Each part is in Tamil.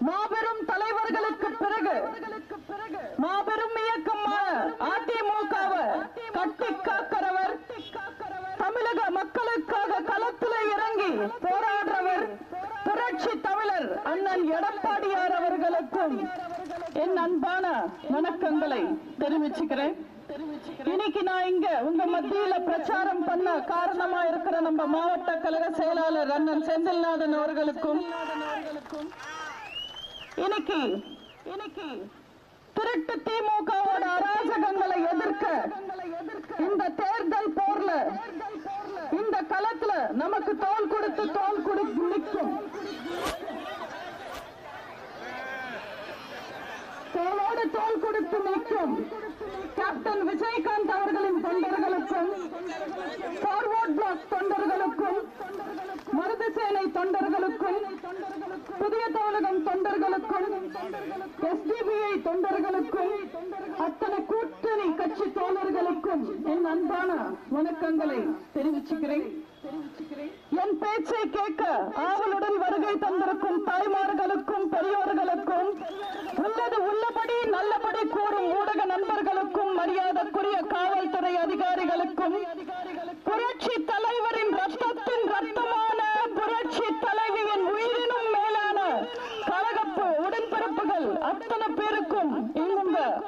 மாபெரும் தலைவர்களுக்கு பிறகு மாபெரும் இயக்கமான அதிமுகவை கட்டி காக்கிறவர் தமிழக மக்களுக்காக களத்தில் இறங்கி போராடுறவர் புரட்சி தமிழர் அண்ணன் எடப்பாடியார் அவர்களுக்கும் அன்பான வணக்கங்களை தெரிவிச்சுக்கிறேன். இன்னைக்கு நான் இங்க உங்க மத்தியில பிரச்சாரம் பண்ண காரணமா இருக்கிற நம்ம மாவட்ட கழக செயலாளர் அண்ணன் செந்தில்நாதன் அவர்களுக்கும் இன்னைக்கு இன்னைக்கு திருட்டு திமுகவோட அராஜகங்களை எதிர்க்க இந்த தேர்தல் போர்ல இந்த களத்துல நமக்கு தோல் கொடுத்து தோல் கொடுத்து நிற்கும் தோளோடு தோல் கொடுத்து கேப்டன் விஜயகாந்த் அவர்களின் தொண்டர்களுக்கும் ஃபார்வர்ட் பிளாக் தொண்டர்களுக்கும் மருது சேனை தொண்டர்களுக்கும் புதிய தமிழகம் தொண்டர்களுக்கும் எஸ்டிபிஐ தொண்டர்களுக்கும் அத்தனை கூட்டணி கட்சி தோழர்களுக்கும் என் அன்பான வணக்கங்களை தெரிவிச்சுக்கிறேன். என் பேச்சை கேட்க ஆவலுடன் வருகை தந்திருக்கும் தாய்மார்களுக்கும் பெரியோர்களுக்கும் உள்ளது உள்ளபடி நல்லபடி கூறும் ஊடக நண்பர்களுக்கும் மரியாதைக்குரிய காவல்துறை அதிகாரிகளுக்கும் புரட்சி தலைவரின் ரத்தத்தின் ரத்தமான புரட்சி தலைவியின் உயிரினும் மேலான கழகப்பு உடன்பிறப்புகள் அத்தனை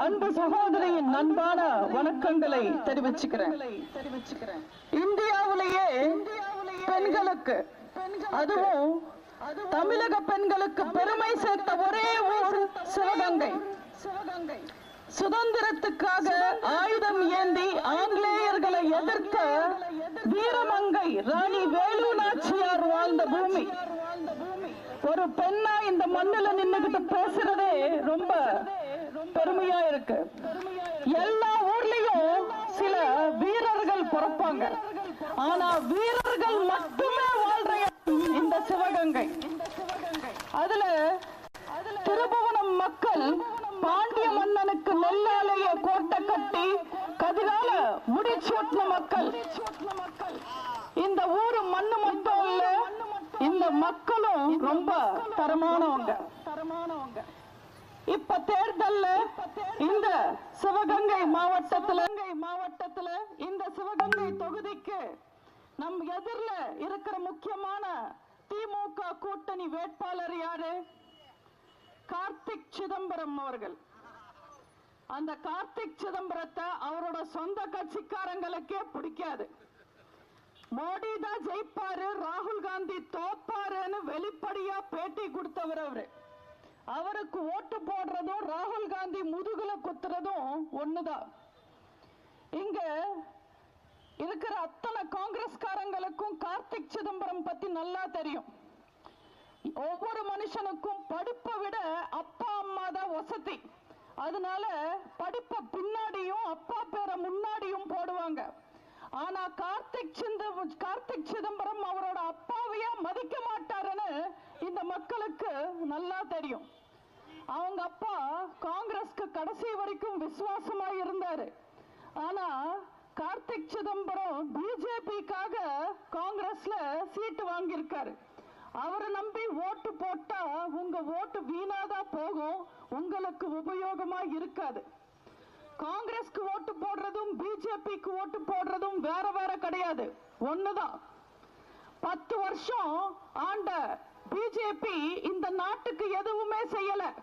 அன்பு சகோதரியின் அன்பான வணக்கங்களை தெரிவிச்சுக்கிறேன். இந்தியாவிலேயே பெண்களுக்கு அதுவும் தமிழக பெண்களுக்கு பெருமை சேர்த்த ஒரே ஊர் சிவகங்கை. சுதந்திரத்துக்காக ஆயுதம் ஏந்தி ஆங்கிலேயர்களை எதிர்க்க வீரமங்கை ராணி வேலு நாச்சியார் வாழ்ந்த பூமி. ஒரு பெண்ணா இந்த மண்ணுல நின்னுகிட்டு பேசுறதே ரொம்ப பெருமையா இருக்கு எல்லா ஊர்லயும் சில வீரர்கள் பிறப்பாங்க. ஆனா வீரர்கள் மட்டுமே வாழ்ற இந்த சிவகங்கை. அதுல திருபுவனம் மக்கள் பாண்டிய மன்னனுக்கு நெல்லாலைய கோட்டை கட்டி கதிரால முடிச்சூட்டின மக்கள். இந்த ஊரு மண்ணு மட்டும் இல்ல இந்த மக்களும் ரொம்ப தரமானவங்க தரமானவங்க. இப்ப தேர்தல்ல இந்த சிவகங்கை மாவட்டத்துல மாவட்டத்துல இந்த சிவகங்கை தொகுதிக்கு நம் எதிரில இருக்கிற முக்கியமான திமுக கூட்டணி வேட்பாளர் யாரு? கார்த்திக் சிதம்பரம் அவர்கள். அந்த கார்த்திக் சிதம்பரத்தை அவரோட சொந்த கட்சிக்காரங்களுக்கே பிடிக்காது. மோடி தான் ஜெயிப்பாரு ராகுல் காந்தி தோப்பாருன்னு வெளிப்படையா பேட்டி கொடுத்தவர் அவரு. அவருக்கு ஓட்டு போடுறதும் ராகுல் காந்தி முதுகுல குத்துறதும் ஒண்ணுதான். இங்க இருக்கிற அத்தனை காங்கிரஸ்காரங்களுக்கும் கார்த்திக் சிதம்பரம் பத்தி நல்லா தெரியும். ஒவ்வொரு மனுஷனுக்கும் படிப்பை விட அப்பா அம்மா தான் வசதி. அதனால படிப்பை பின்னாடியும் அப்பா பேரை முன்னாடியும் போடுவாங்க. ஆனா கார்த்திக் சிந்த கார்த்திக் சிதம்பரம் அவரோட அப்பாவையா மதிக்க மாட்டாருன்னு இந்த மக்களுக்கு நல்லா தெரியும். அவங்க அப்பா காங்கிரஸ்க்கு கடைசி வரைக்கும் விசுவாசமா இருந்தாரு. ஆனா கார்த்திக் சிதம்பரம் பிஜேபிக்காக காங்கிரஸ்ல சீட்டு வாங்கியிருக்காரு. அவரை நம்பி ஓட்டு போட்டா உங்க ஓட்டு வீணாதான் போகும் உங்களுக்கு உபயோகமா இருக்காது. காங்கிரஸ்க்கு ஓட்டு போடுறதும் பிஜேபிக்கு ஓட்டு போடுறதும் வேற வேற கிடையாது. ஒண்ணுதான். பத்து வருஷம் ஆண்ட பிஜேபி இந்த நாட்டுக்கு எதுவுமே செய்யல.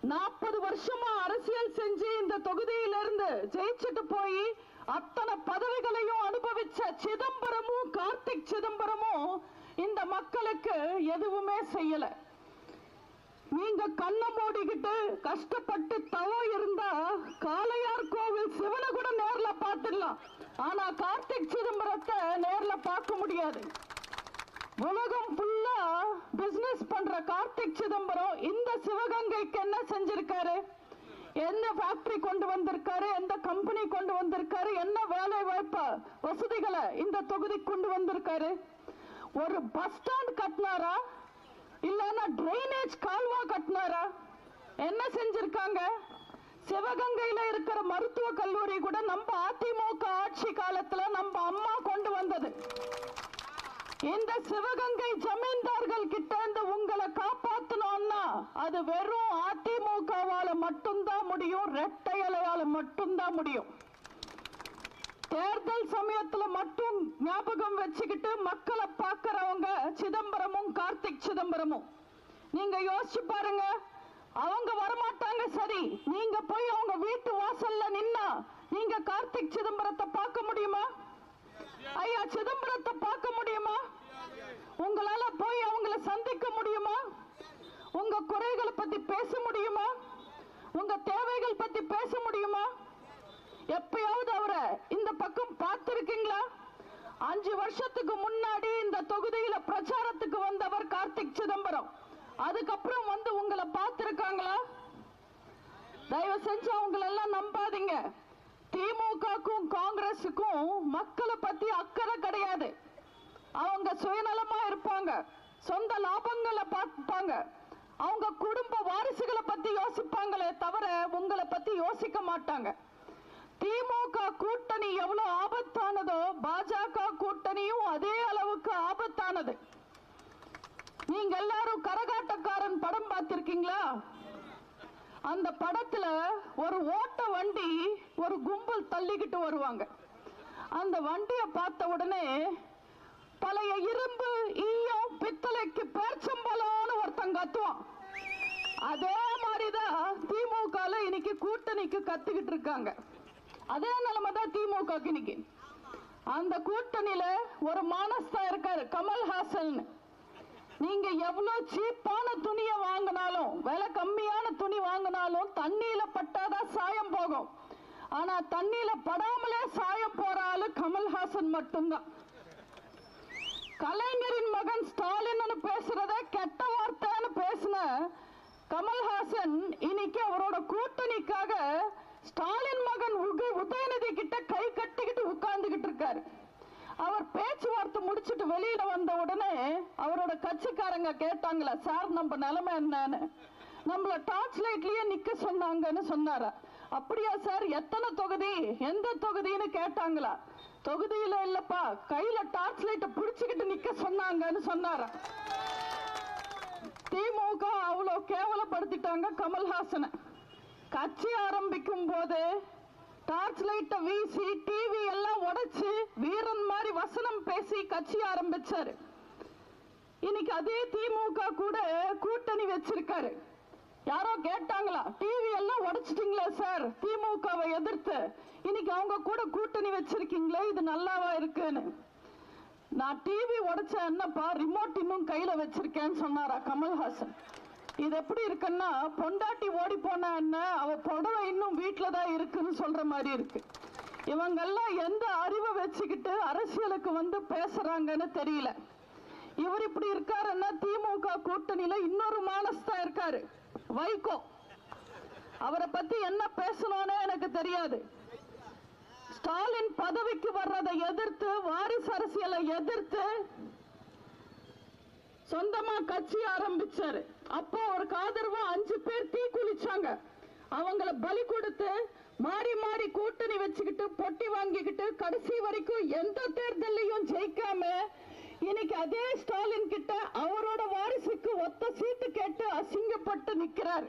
நாற்பது வருஷமா அரசியல் செஞ்சு இந்த தொகுதியிலிருந்து ஜெயிச்சுட்டு போய் அத்தனை பதவிகளையும் அனுபவிச்ச சிதம்பரமும் கார்த்திக் சிதம்பரமும் இந்த மக்களுக்கு எதுவுமே செய்யலை. நீங்க கண்ணை மூடிக்கிட்டு கஷ்டப்பட்டு தவம் இருந்தா காளையார் கோவில் சிவனை கூட நேர்ல பார்த்துடலாம். ஆனா கார்த்திக் சிதம்பரத்தை நேர்ல பார்க்க முடியாது. உலகம் ஃபுல்லா பிசினஸ் பண்ற கார்த்திக் சிதம்பரம் இந்த சிவகங்கைக்கு என்ன செஞ்சிருக்காரு? என்ன ஃபேக்டரி கொண்டு வந்திருக்காரு? எந்த கம்பெனி கொண்டு வந்திருக்காரு? என்ன வேலை வாய்ப்பு வசதிகளை இந்த தொகுதி கொண்டு வந்திருக்காரு? ஒரு பஸ் ஸ்டாண்ட் கட்டினாரா? இல்லைன்னா ட்ரைனேஜ் கால்வா கட்டினாரா? என்ன செஞ்சிருக்காங்க? சிவகங்கையில இருக்கிற மருத்துவ கல்லூரி கூட நம்ம அதிமுக ஆட்சி காலத்துல நம்ம அம்மா கொண்டு வந்தது. இந்த சிவகங்கை ஜமீன்தார்கள் கிட்ட இருந்து உங்களை காப்பாத்தணும்னா அது வெறும் அதிமுகவால மட்டும்தான் முடியும் ரெட்டையலையால மட்டும்தான் முடியும். தேர்தல் சமயத்துல மட்டும் ஞாபகம் வச்சுக்கிட்டு மக்களை பார்க்கறவங்க சிதம்பரமும் கார்த்திக் சிதம்பரமும். நீங்க யோசிச்சு பாருங்க அவங்க வரமாட்டாங்க சரி. நீங்க போய் அவங்க வீட்டு வாசல்ல நின்னா நீங்க கார்த்திக் சிதம்பரத்தை பார்க்க முடியுமா? ஐயா சிதம்பரத்தை பார்க்க முடியுமா? உங்களால போய் அவங்கள சந்திக்க முடியுமா? உங்க குறைகளை பத்தி பேச முடியுமா? உங்க தேவைகள் பத்தி பேச முடியுமா? எப்பயாவது அவரை இந்த பக்கம் பார்த்திருக்கீங்களா? அஞ்சு வருஷத்துக்கு முன்னாடி இந்த தொகுதியில பிரச்சாரத்துக்கு வந்தவர் கார்த்திக் சிதம்பரம். அதுக்கப்புறம் வந்து உங்களை பார்த்திருக்காங்களா? தயவு செஞ்சு அவங்களெல்லாம் நம்பாதீங்க. திமுகக்கும் காங்கிரஸுக்கும் மக்களை பத்தி அக்கறை கிடையாது. அவங்க சுயநலமா இருப்பாங்க. சொந்த லாபங்களை பார்ப்பாங்க. அவங்க குடும்ப வாரிசுகளை பத்தி யோசிப்பாங்களே தவிர உங்களை பத்தி யோசிக்க மாட்டாங்க. திமுக கூட்டணி எவ்வளவு ஆபத்தானதோ பாஜக கூட்டணியும் அதே அளவுக்கு ஆபத்தானது. நீங்க எல்லாரும் கரகாட்டக்காரன் படம் பார்த்திருக்கீங்களா? அந்த படத்துல ஒரு ஓட்ட வண்டி ஒரு கும்பல் தள்ளிக்கிட்டு வருவாங்க. அந்த வண்டியை பார்த்த உடனே பழைய இரும்பு ஈயம் பித்தளைக்கு பேர்ச்சம்பலம்னு ஒருத்தன் கத்துவான். அதே மாதிரிதான் திமுக இன்னைக்கு கூட்டணிக்கு கத்துக்கிட்டு இருக்காங்க. அதே நிலைமை தான் திமுக இன்னைக்கு. அந்த கூட்டணியில ஒரு மானஸ்தா இருக்காரு கமல்ஹாசன் நீங்க எவ்வளவு சீப்பான துணியை வாங்கினாலும் விலை கம்மியான துணி வாங்கினாலும் தண்ணியில பட்டாதான் சாயம் போகும். ஆனா தண்ணியில படாமலே சாயம் போற ஆளு கமல்ஹாசன் மட்டும்தான். கலைஞரின் மகன் ஸ்டாலின் பேசுறத கெட்ட வார்த்தைன்னு பேசின கமல்ஹாசன் இன்னைக்கு அவரோட கூட்டணிக்காக ஸ்டாலின் மகன் உக- உதயநிதி கிட்ட கை கட்டிக்கிட்டு உட்கார்ந்துகிட்டு இருக்காரு. அவர் பேச்சுவார்த்தை முடிச்சுட்டு வெளியில வந்த உடனே அவரோட கட்சிக்காரங்க கேட்டாங்களா சார் நம்ம நிலைமை என்னன்னு? நம்மள டார்ச் லைட்லயே நிக்க சொன்னாங்கன்னு சொன்னாரா. அப்படியா சார் எத்தனை தொகுதி எந்த தொகுதின்னு கேட்டாங்களா. தொகுதியில இல்லப்பா கையில டார்ச் லைட்டை பிடிச்சுக்கிட்டு நிக்க சொன்னாங்கன்னு சொன்னாரா. திமுக அவ்வளவு கேவலப்படுத்திட்டாங்க கமல்ஹாசனை. கட்சி ஆரம்பிக்கும் போது டார்ச் லைட்டை வீசி டிவி எல்லாம் உடைச்சு வீரன் மாதிரி வசனம் பேசி கட்சி ஆரம்பிச்சாரு. இன்னைக்கு அதே திமுக கூட கூட்டணி வச்சிருக்காரு. யாரோ கேட்டாங்களா டிவி எல்லாம் உடைச்சிட்டீங்களா சார் திமுகவை எதிர்த்து. இன்னைக்கு அவங்க கூட கூட்டணி வச்சிருக்கீங்களே இது நல்லாவா இருக்குன்னு. நான் டிவி உடைச்ச என்னப்பா ரிமோட் இன்னும் கையில வச்சிருக்கேன்னு சொன்னாரா கமல்ஹாசன். இது எப்படி இருக்குன்னா பொண்டாட்டி ஓடி போனா என்ன? அவ புடவை இன்னும் வீட்டுல தான் இருக்குன்னு சொல்ற மாதிரி இருக்கு. இவங்கெல்லாம் எந்த அறிவை வச்சுக்கிட்டு அரசியலுக்கு வந்து பேசுறாங்கன்னு தெரியல. இவர் இப்படி இருக்காருன்னா திமுக கூட்டணியில இன்னொரு மானஸ்தா இருக்காரு வைகோ. அவரை பத்தி என்ன பேசணும்னு எனக்கு தெரியாது. ஸ்டாலின் பதவிக்கு வர்றதை எதிர்த்து வாரிசு அரசியலை எதிர்த்து சொந்தமா கட்சி ஆரம்பிச்சாரு. அப்போ ஒரு ஆதரவா அஞ்சு பேர் தீ குளிச்சாங்க. அவங்கள பலி கொடுத்து மாறி மாறி கூட்டணி வச்சுக்கிட்டு பொட்டி வாங்கிக்கிட்டு கடைசி வரைக்கும் எந்த தேர்தலையும் ஜெயிக்காம இன்னைக்கு அதே ஸ்டாலின் கிட்ட அவரோட வாரிசுக்கு ஒத்த சீட்டு கேட்டு அசிங்கப்பட்டு நிக்கிறார்.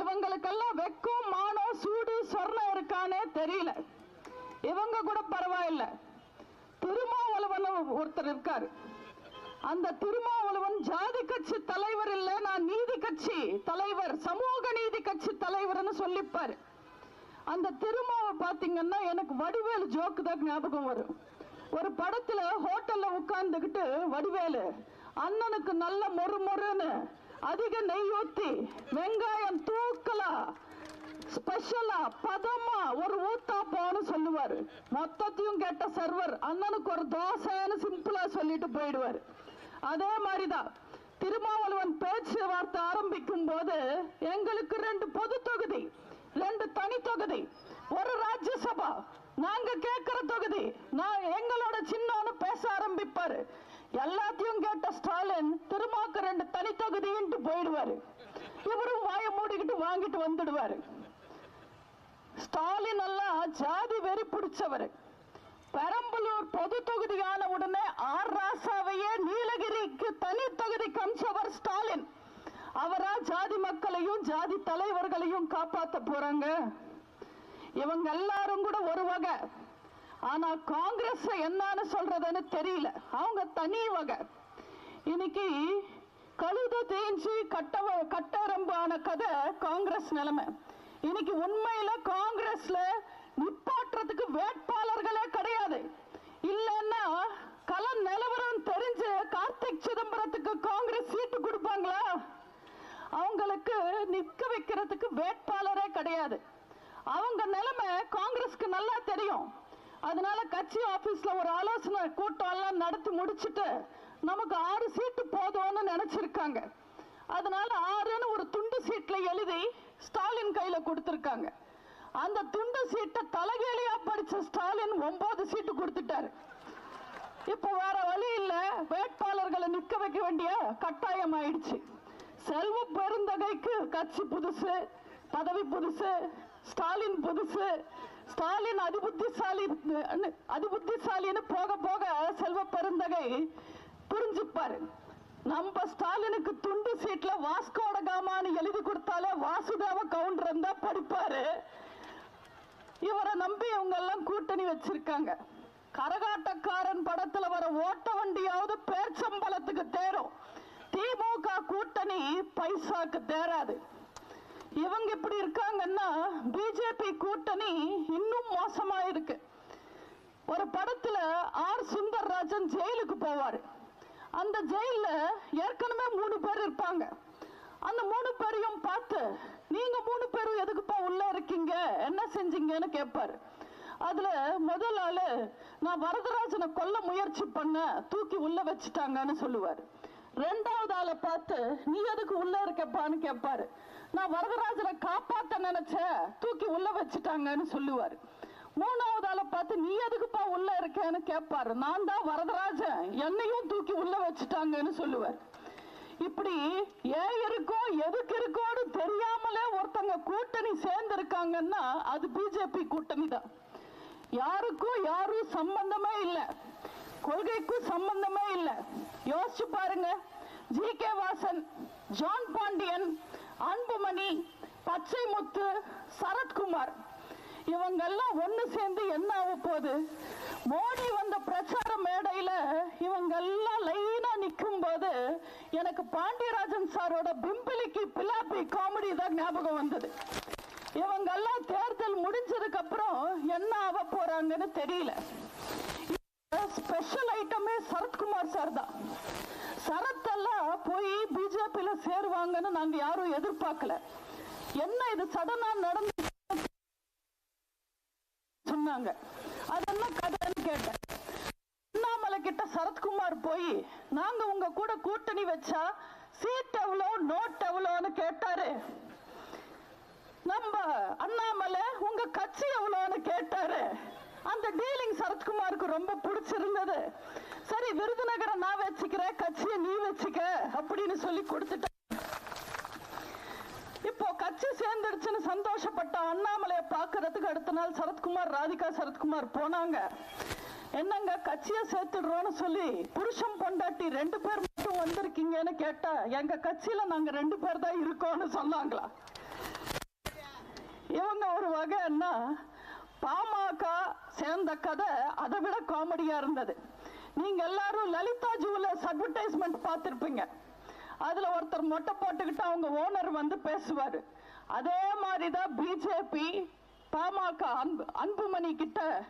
இவங்களுக்கெல்லாம் வெக்கம் மானம் சூடு சொர்ணம் இருக்கானே தெரியல. இவங்க கூட பரவாயில்ல. திருமாவளவன் ஒருத்தர் இருக்காரு. அந்த நான் ஜாதி கட்சி தலைவர் இல்ல நான் நீதி கட்சி தலைவர் சமூக நீதி கட்சி தலைவர்னு சொல்லிப்பாரு. அந்த திருமாவை பாத்தீங்கன்னா எனக்கு வடிவேலு ஜோக்கு தான் ஞாபகம் வரும். ஒரு படத்துல ஹோட்டல்ல உட்கார்ந்துகிட்டு வடிவேலு அண்ணனுக்கு நல்ல மொறு மொறுன்னு அதிக நெய் ஊத்தி வெங்காயம் தூக்கலா ஸ்பெஷலா பதமா ஒரு ஊத்தாப்பான்னு சொல்லுவாரு. மொத்தத்தையும் கேட்ட சர்வர் அண்ணனுக்கு ஒரு தோசைன்னு சிம்பிளா சொல்லிட்டு போயிடுவாரு. அதே மாதிரிதான். திருமாவளவன் பேச்சு வார்த்தை ஆரம்பிக்கும் போது எங்களுக்கு ரெண்டு பொது தொகுதி ரெண்டு தனி தொகுதி ஒரு ராஜ்யசபா. நாங்க கேட்கிற தொகுதி நான் எங்களோட சின்னோன்னு பேச ஆரம்பிப்பாரு. எல்லாத்தையும் கேட்ட ஸ்டாலின் திருமாக்கு ரெண்டு தனி தொகுதின்ட்டு போயிடுவாரு. இவரும் வாய மூடிக்கிட்டு வாங்கிட்டு வந்துடுவாரு. ஸ்டாலின் எல்லாம் ஜாதி வெறி பிடிச்சவர். பெரம்பலூர் பொது தொகுதியான உடனே ஆர் ராசாவையே நீலகிரிக்கு தனி தொகுதி கம்சவர் ஸ்டாலின். ஜாதி மக்களையும் ஜாதி தலைவர்களையும் காப்பாத்த போறாங்க? இவங்க எல்லாரும் கூட ஒரு வகை. ஆனா காங்கிரஸ் என்னன்னு சொல்றதுன்னு தெரியல. அவங்க தனி வகை. இன்னைக்கு கழுத தேஞ்சு கட்ட கட்டரம்பான கதை காங்கிரஸ் நிலைமை. இன்னைக்கு உண்மையில காங்கிரஸ்ல நிப்பாட்டுறதுக்கு வேட்பாளர்களே கிடையாது. கள நிலவரம் தெரிஞ்சு கார்த்திக் சிதம்பரத்துக்கு காங்கிரஸ் சீட்டு கொடுப்பாங்களா? அவங்களுக்கு நிக்க வைக்கிறதுக்கு வேட்பாளரே கிடையாது. அவங்க நிலைமை காங்கிரஸ்க்கு நல்லா தெரியும். அதனால கட்சி ஆபீஸ்ல ஒரு ஆலோசனை கூட்டம் எல்லாம் நடத்தி முடிச்சிட்டு நமக்கு ஆறு சீட்டு போதும்னு நினைச்சிருக்காங்க. அதனால ஆறுன்னு ஒரு துண்டு சீட்ல எழுதி ஸ்டாலின் கையில கொடுத்துருக்காங்க. அந்த துண்டு சீட்டை தலைகீழியா படிச்ச ஸ்டாலின் ஒன்பது சீட்டு கொடுத்துட்டாரு. இப்போ வேற வழி இல்ல. வேட்பாளர்களை நிக்க வைக்க வேண்டிய கட்டாயம் ஆயிடுச்சு செல்வ பெருந்தகைக்கு கட்சி புதுசு பதவி புதுசு ஸ்டாலின் புதுசு. ஸ்டாலின் அதிபுத்திசாலி அதிபுத்திசாலின்னு போக போக செல்வ பெருந்தகை புரிஞ்சுப்பாரு. நம்ம ஸ்டாலினுக்கு துண்டு சீட்ல வாஸ்கோட காமான்னு எழுதி கொடுத்தாலே வாசுதேவ கவுண்டர் தான் படிப்பாரு. இவரை நம்பி இவங்க எல்லாம் கூட்டணி வச்சிருக்காங்க. கரகாட்டக்காரன் படத்துல வர ஓட்ட வண்டியாவது பேர்ச்சம்பளத்துக்கு தேரும். திமுக கூட்டணி பைசாக்கு தேராது இவங்க இப்படி இருக்காங்கன்னா பிஜேபி கூட்டணி இன்னும் மோசமா இருக்கு ஒரு படத்துல ஆர் சுந்தர்ராஜன் ஜெயிலுக்கு போவாரு. அந்த ஜெயில ஏற்கனவே மூணு பேர் இருப்பாங்க. அந்த மூணு பேரையும் பார்த்து நீங்க மூணு பேரும் எதுக்குப்பா உள்ள இருக்கீங்க? என்ன செஞ்சீங்கன்னு கேட்பாரு அதுல முதல் ஆளு நான் வரதராஜனை கொல்ல முயற்சி பண்ண தூக்கி உள்ள வச்சுட்டாங்கன்னு சொல்லுவாரு. ரெண்டாவது ஆளை பார்த்து நீ எதுக்கு உள்ள இருக்கப்பான்னு கேட்பாரு நான் வரதராஜனை காப்பாத்த நினைச்ச தூக்கி உள்ள வச்சுட்டாங்கன்னு சொல்லுவாரு. மூணாவது ஆளை பார்த்து நீ எதுக்குப்பா உள்ள இருக்கேன்னு கேட்பாரு நான் தான் வரதராஜன். என்னையும் தூக்கி உள்ள வச்சுட்டாங்கன்னு சொல்லுவார். இப்படி ஏன் இருக்கோ எதுக்கு இருக்கோன்னு தெரியாமலே ஒருத்தங்க கூட்டணி சேர்ந்து இருக்காங்கன்னா அது பிஜேபி கூட்டணி தான். யாருக்கும் யாரும் சம்பந்தமே இல்லை. கொள்கைக்கும் சம்பந்தமே இல்லை. யோசிச்சு பாருங்க. G K Vasan John Pandian Anbumani Pachaimuthu Sarathkumar. இவங்க எல்லாம் ஒண்ணு சேர்ந்து என்ன ஆக போகுது? மோடி வந்த பிரச்சார மேடையில இவங்க எல்லாம் லைனா போது எனக்கு பாண்டியராஜன் சாரோட பிம்பிலிக்கு பிலாப்பி காமெடி தான் ஞாபகம் வந்தது. இவங்க எல்லாம் தேர்தல் முடிஞ்சதுக்கு அப்புறம் என்ன ஆக போறாங்கன்னு தெரியல. ஸ்பெஷல் ஐட்டமே சரத்குமார் சார் தான். சரத் எல்லாம் போய் பிஜேபியில சேருவாங்கன்னு நாங்க யாரும் எதிர்பார்க்கல. என்ன இது சடனா நடந்து சொன்னாங்க. அதெல்லாம் கதைன்னு கேட்டேன். அண்ணாமலை கிட்ட சரத்குமார் போய் நாங்க உங்க கூட கூட்டணி வச்சா சீட் எவ்வளோ நோட் எவ்வளோன்னு கேட்டாரு. நம்ம அண்ணாமலை உங்க கட்சி எவ்வளோன்னு கேட்டாரு. அந்த டீலிங் சரத்குமாருக்கு ரொம்ப பிடிச்சிருந்தது. சரி விருதுநகரை நான் வச்சுக்கிறேன் கட்சியை நீ வச்சுக்க அப்படின்னு சொல்லி கொடுத்துட்டேன். இப்போ கட்சி சேர்ந்துருச்சுன்னு சந்தோஷப்பட்ட அண்ணாமலையை பார்க்கறதுக்கு அடுத்த நாள் சரத்குமார் ராதிகா சரத்குமார் போனாங்க. என்னங்க கட்சியை சேர்த்துடுறோம்னு சொல்லி புருஷன் பொண்டாட்டி ரெண்டு பேர் மட்டும் வந்திருக்கீங்கன்னு கேட்டா எங்க கட்சியில நாங்க ரெண்டு பேர் தான் இருக்கோம்னு சொன்னாங்களா? இவங்க ஒரு வகைன்னா பாமக சேர்ந்த கதை அதை விட காமெடியா இருந்தது. நீங்க எல்லாரும் லலிதா ஜுவல்லர்ஸ் அட்வர்டைஸ்மெண்ட் பார்த்துருப்பீங்க. அதுல ஒருத்தர் மொட்டை போட்டுக்கிட்டு அவங்க ஓனர் வந்து பேசுவாரு. அதே மாதிரிதான் பிஜேபி பாமக அன்பு அன்புமணி கிட்ட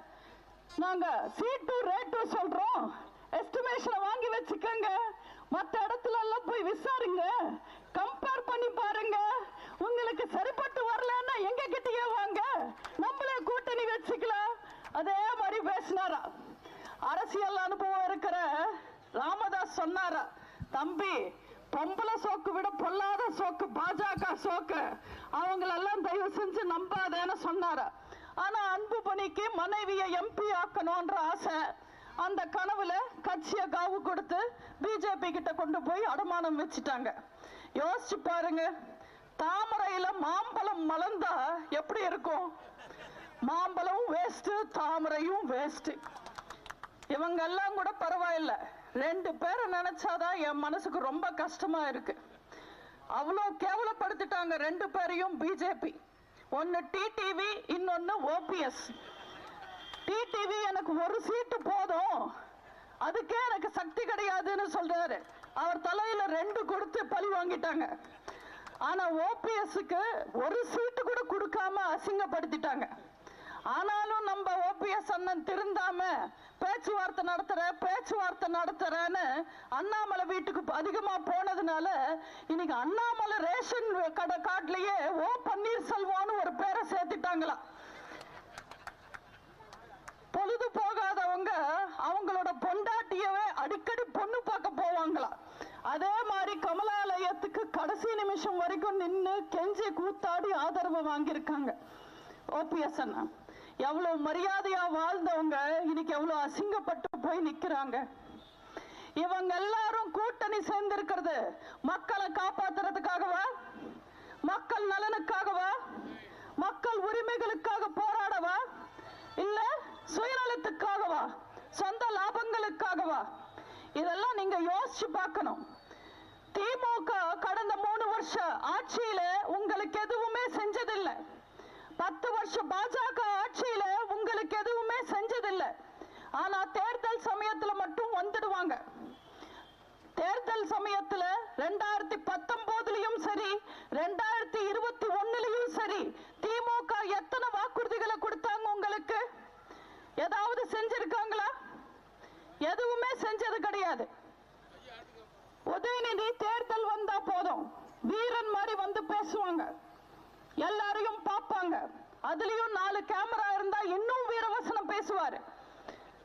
நாங்க சீட்டு ரேட்டு சொல்றோம். எஸ்டிமேஷனை வாங்கி வச்சுக்கோங்க. மத்த இடத்துல எல்லாம் போய் விசாரிங்க. கம்பேர் பண்ணி பாருங்க. உங்களுக்கு சரிப்பட்டு வரல. எங்க கிட்டயே வாங்க. நம்மளே கூட்டணி வச்சுக்கலாம். அதே மாதிரி பேசினாரா. அரசியல் அனுபவம் இருக்கிற ராமதாஸ் சொன்னாரா தம்பி பொம்பளை சோக்கு விட பொல்லாத சோக்கு பாஜக சோக்கு. அவங்களெல்லாம் தயவு செஞ்சு நம்பாதேன்னு சொன்னாரா. ஆனா அன்பு பணிக்கு மனைவியை எம்பி ஆக்கணும்ன்ற ஆசை. அந்த கனவுல கட்சியை காவு கொடுத்து பிஜேபி கிட்ட கொண்டு போய் அடமானம் வச்சுட்டாங்க. யோசிச்சு பாருங்க. தாமரையில மாம்பழம் மலர்ந்தா எப்படி இருக்கும்? மாம்பழமும் வேஸ்ட் தாமரையும் வேஸ்ட் இவங்க எல்லாம் கூட பரவாயில்ல. ரெண்டு பேரை நினைச்சாதான் என் மனசுக்கு ரொம்ப கஷ்டமா இருக்கு. அவ்வளோ கேவலப்படுத்திட்டாங்க ரெண்டு பேரையும் பிஜேபி ஒன்னு டிடிவி இன்னொன்னு ஓபிஎஸ் டிடிவி எனக்கு ஒரு சீட்டு போதும். அதுக்கே எனக்கு சக்தி கிடையாதுன்னு சொல்றாரு. அவர் தலையில ரெண்டு கொடுத்து பழி வாங்கிட்டாங்க. ஆனா ஓபிஎஸ்க்கு ஒரு சீட்டு கூட கொடுக்காம அசிங்கப்படுத்திட்டாங்க. ஆனாலும் நம்ம ஓபிஎஸ் அண்ணன் திருந்தாம பேச்சுவார்த்தை நடத்துற பேச்சுவார்த்தை நடத்துறேன்னு அண்ணாமலை வீட்டுக்கு அதிகமா போனதுனால இன்னைக்கு அண்ணாமலை ரேஷன் கடை காட்டிலேயே ஓ பன்னீர்செல்வம்னு ஒரு பேரை சேர்த்துட்டாங்களாம் பொழுது போகாதவங்க அவங்களோட பொண்டாட்டியவே அடிக்கடி பொண்ணு பார்க்க போவாங்களா. அதே மாதிரி கமலாலயத்துக்கு கடைசி நிமிஷம் வரைக்கும் நின்னு கெஞ்சி கூத்தாடி ஆதரவு வாங்கியிருக்காங்க. ஓபிஎஸ் அண்ணா எவ்வளவு மரியாதையா வாழ்ந்தவங்க இன்னைக்கு எவ்வளவு அசிங்கப்பட்டு போய் நிக்கிறாங்க. இவங்க எல்லாரும் கூட்டணி சேர்ந்திருக்கிறது மக்களை காப்பாத்துறதுக்காகவா? மக்கள் நலனுக்காகவா? மக்கள் உரிமைகளுக்காக போராடவா? இல்ல சுயநலத்துக்காகவா? இதெல்லாம் நீங்க யோசிச்சு பார்க்கணும். திமுக கடந்த மூணு வருஷ ஆட்சியில உங்களுக்கு எதுவுமே செஞ்சதில்லை. பத்து வருஷம் பாஜக ஆட்சியில உங்களுக்கு எதுவுமே செஞ்சதில்லை. ஆனா தேர்தல் சமயத்துல மட்டும் வந்துடுவாங்க. தேர்தல் சமயத்துல ரெண்டாயிரத்தி பத்தொன்பதுலயும் சரி ரெண்டாயிரத்தி இருபத்தி ஒண்ணுலயும் சரி திமுக எத்தனை வாக்குறுதிகளை கொடுத்தாங்க உங்களுக்கு? ஏதாவது செஞ்சிருக்காங்களா? எதுவுமே செஞ்சது கிடையாது. உதயநிதி தேர்தல் வந்தா போதும். வீரன் மாதிரி வந்து பேசுவாங்க. எல்லாரையும் பார்ப்பாங்க. அதுலயும் நாலு கேமரா இருந்தா இன்னும் வீரவசனம் பேசுவாரு.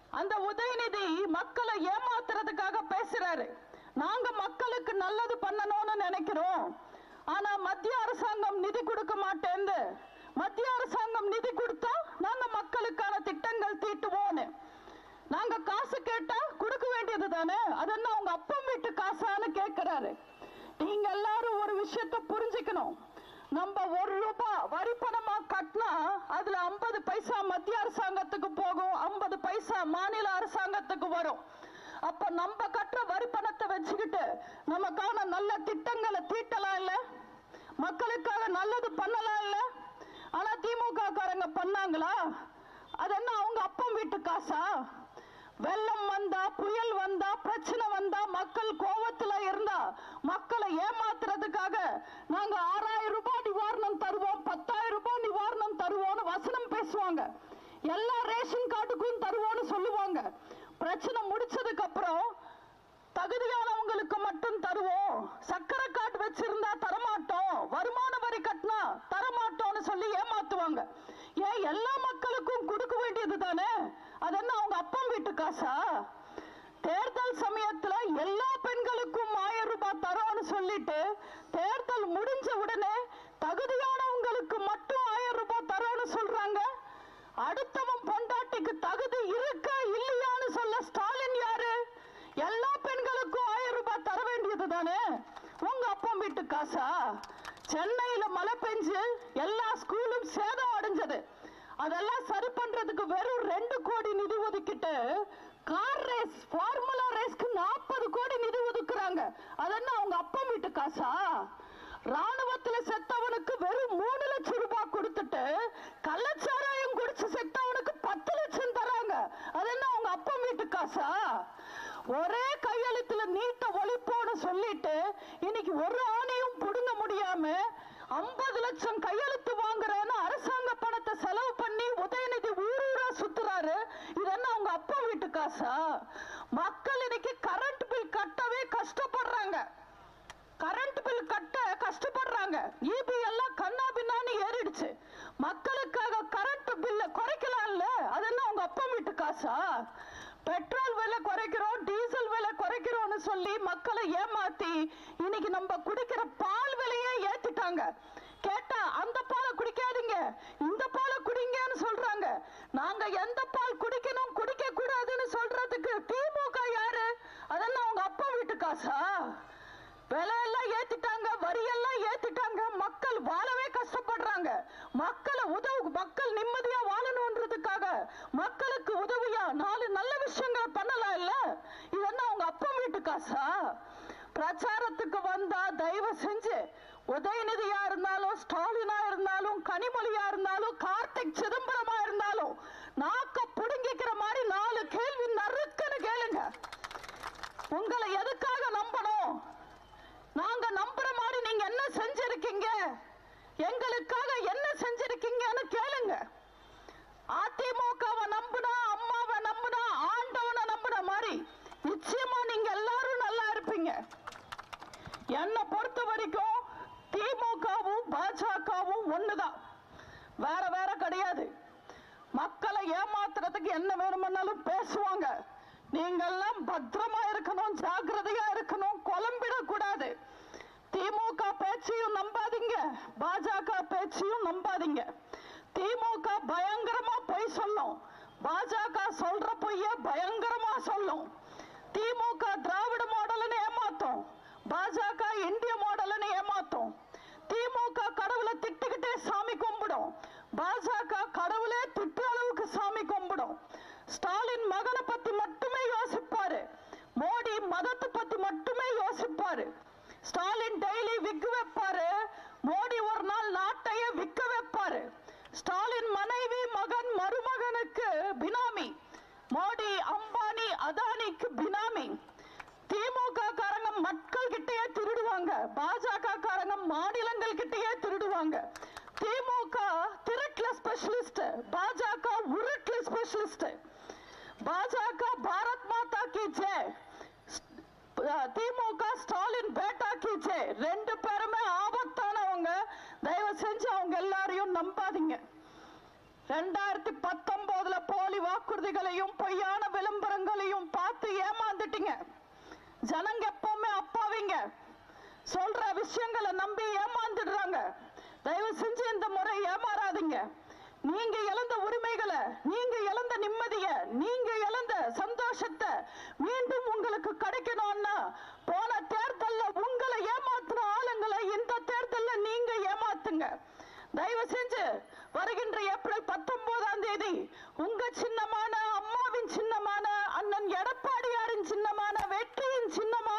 அந்த உதயநிதி மக்களை ஏமாத்துறதுக்காக பேசுறாரு. நாங்க மக்களுக்கு நல்லது பண்ணணும்னு நினைக்கிறோம். ஆனா மத்திய அரசாங்கம் நிதி கொடுக்க மாட்டேன்னு. மத்திய அரசாங்கம் நிதி கொடுத்தா நாங்க மக்களுக்கான திட்டங்கள் தீட்டுவோம்னு. நாங்க காசு கேட்டா கொடுக்க வேண்டியது தானே? அது என்ன உங்க அப்பம் வீட்டு காசான்னு கேட்கிறாரு நீங்க எல்லாரும் ஒரு விஷயத்த புரிஞ்சுக்கணும். நம்ம ஒரு ரூபாய் வரி பணமா கட்டினா அதுல ஐம்பது பைசா மத்திய அரசாங்கத்துக்கு போகும் ஐம்பது பைசா மாநில அரசாங்கத்துக்கு வரும். அப்ப நம்ம கட்டுற வரி பணத்தை வச்சுக்கிட்டு நமக்கான நல்ல திட்டங்களை தீட்டலாம் இல்ல? மக்களுக்காக நல்லது பண்ணலாம் இல்ல? ஆனா திமுக காரங்க பண்ணாங்களா? அது என்ன அவங்க அப்பம் வீட்டு காசா? வெள்ளம் வந்தா புயல் வந்தா பிரச்சனை வந்தா மக்கள் கோபத்துல இருந்தா மக்களை ஏமாத்துறதுக்காக நாங்க ஆறாயிரம் ரூபாய் நிவாரணம் தருவோம் பத்தாயிரம் ரூபாய் நிவாரணம் தருவோம்னு வசனம் பேசுவாங்க. எல்லா ரேஷன் கார்டுக்கும் தருவோம்னு சொல்லுவாங்க. பிரச்சனை முடிச்சதுக்கு அப்புறம் தகுதியானவங்களுக்கு மட்டும் தருவோம். சக்கரை கார்டு வச்சிருந்தா தரமாட்டோம். வருமான வரி கட்டினா தரமாட்டோம்னு சொல்லி ஏமாத்துவாங்க. ஏன் எல்லா மக்களுக்கும் கொடுக்க வேண்டியது தானே? அது என்ன அவங்க அப்பம் வீட்டு காசா? தேர்தல் சமயத்துல எல்லா பெண்களுக்கும் ஆயிரம் ரூபாய் தரோம்னு சொல்லிட்டு தேர்தல் முடிஞ்ச உடனே தகுதியானவங்களுக்கு மட்டும் ஆயிரம் ரூபாய் தரோம்னு சொல்றாங்க. அடுத்தவன் பொண்டாட்டிக்கு தகுதி இருக்கா இல்லையான்னு சொல்ல ஸ்டாலின் யாரு? எல்லா பெண்களுக்கும் ஆயிரம் ரூபாய் தர வேண்டியது தானே? உங்க அப்பா வீட்டு காசா? சென்னையில மழை பெஞ்சு எல்லா ஸ்கூலும் சேதம் அடைஞ்சது. அதெல்லாம் சரி பண்றதுக்கு வெறும் ரெண்டு கோடி நிதி ஒதுக்கிட்டு கார் ரேஸ் ஃபார்முலா ரேஸ்க்கு நாற்பது கோடி நிதி ஒதுக்குறாங்க அதென்ன அவங்க அப்பா வீட்டு காசா ராணுவத்துல செத்தவனுக்கு வெறும் மூணு லட்சம் ரூபாய் கொடுத்துட்டு கள்ளச்சாராயம் குடிச்சு செத்தவனுக்கு பத்து லட்சம் தராங்க அது என்ன அவங்க அப்பா வீட்டு காசா ஒரே கையெழுத்துல நீட்ட ஒழிப்போன்னு சொல்லிட்டு இன்னைக்கு ஒரு ஆணையும் புடுங்க முடியாம ஐம்பது லட்சம் கையெழுத்து வாங்குறேன்னு அரசாங்க பணத்தை செலவு பண்ணி உதயநிதி ஊர் ஊரா சுத்துறாரு. இது என்ன அவங்க அப்பா வீட்டு காசா? மக்கள் இன்னைக்கு கரண்ட் பில் கட்டவே கஷ்டப்படுறாங்க. கரண்ட் பில் கட்ட கஷ்டப்படுறாங்க. இபி எல்லாம் கண்ணா பின்னான்னு ஏறிடுச்சு. மக்களுக்காக கரண்ட் பில்ல குறைக்கலாம்ல? அதெல்லாம் உங்க அப்பா வீட்டு காசா? பெட்ரோல் விலை குறைக்கிறோம் டீசல் விலை குறைக்கிறோம்னு சொல்லி மக்களை ஏமாத்தி இன்னைக்கு நம்ம குடிக்கிற பால் விலையே ஏத்திட்டாங்க. கேட்டா அந்த பாலை குடிக்காதீங்க. இந்த பாலை நாங்க எந்த பால் குடிக்கணும் குடிக்க கூடாதுன்னு சொல்றதுக்கு திமுக யாரு? அதெல்லாம் உங்க அப்பா வீட்டு காசா விலையெல்லாம் ஏத்திட்டாங்க வரியெல்லாம் ஏத்திட்டாங்க. மக்கள் வாழவே கஷ்டப்படுறாங்க. மக்களை உதவு மக்கள் நிம்மதியா வாழணுன்றதுக்காக மக்களுக்கு உதவியா நாலு நல்ல விஷயங்களை பண்ணலாம் இல்ல? இது என்ன உங்க அப்பா வீட்டு காசா பிரச்சாரத்துக்கு வந்தா தயவு செஞ்சு உதயநிதியா இருந்தாலும் ஸ்டாலினா இருந்தாலும் கனிமொழியா இருந்தாலும் கார்த்திக் சிதம்பரமா இருந்தாலும் நாக்க புடுங்கிக்கிற மாதிரி நாலு கேள்வி நறுக்குன்னு கேளுங்க. உங்களை எதுக்காக நம்பணும்? நாங்க நம்புற மாதிரி நீங்க என்ன செஞ்சிருக்கீங்க? எங்களுக்காக என்ன செஞ்சிருக்கீங்கன்னு கேளுங்க. அதிமுகவை நம்புனா அம்மாவை நம்புனா ஆண்டவனை நம்புன மாதிரி நிச்சயமா நீங்க எல்லாரும் நல்லா இருப்பீங்க. என்னை பொறுத்த வரைக்கும் திமுகவும் பாஜகவும் ஒண்ணுதான். வேற வேற கிடையாது. மக்களை ஏமாத்துறதுக்கு என்ன வேணுமென்னாலும் பேசுவாங்க. நீங்கெல்லாம் பத்திரமா இருக்கணும் ஜாக்கிரதையா இருக்கணும் குழம்பிடக்கூடாது. திமுக பேச்சையும் நம்பாதீங்க பாஜக பேச்சையும் நம்பாதீங்க. திமுக பயங்கரமா பொய் சொல்லும். பாஜக சொல்ற பொய்ய பயங்கரமா சொல்லும். திமுக திராவிட மாடல்னு ஏமாத்தும். பாஜக இந்திய மாடல்னு ஏமாத்தும். திமுக கடவுளை திட்டுக்கிட்டே சாமி கும்பிடும். பாஜக கடவுளே திட்டு அளவுக்கு சாமி கும்பிடும். ஸ்டாலின் மகனை பத்தி மட்டுமே யோசிப்பாரு. மோடி மதத்தை பத்தி மட்டுமே யோசிப்பாரு. ஸ்டாலின் டெய்லி விக்கு வைப்பாரு. மோடி ஒரு நாள் நாட்டையே விக்க வைப்பாரு. ஸ்டாலின் தயவு செஞ்சு இந்த முறை ஏமாறாதீங்க. நீங்க இழந்த உரிமைகளை நீங்க இழந்த நிம்மதிய நீங்க இழந்த சந்தோஷத்தை மீண்டும் உங்களுக்கு கிடைக்கணும்னா போன தேர்தல்ல உங்களை ஏமாத்தின ஆளுங்களை இந்த தேர்தல்ல நீங்க ஏமாத்துங்க. தயவு செஞ்சு வருகின்ற ஏப்ரல் பத்தொன்பதாம் தேதி உங்க சின்னமான அம்மாவின் சின்னமான அண்ணன் எடப்பாடியாரின் சின்னமான வெற்றியின் சின்னமான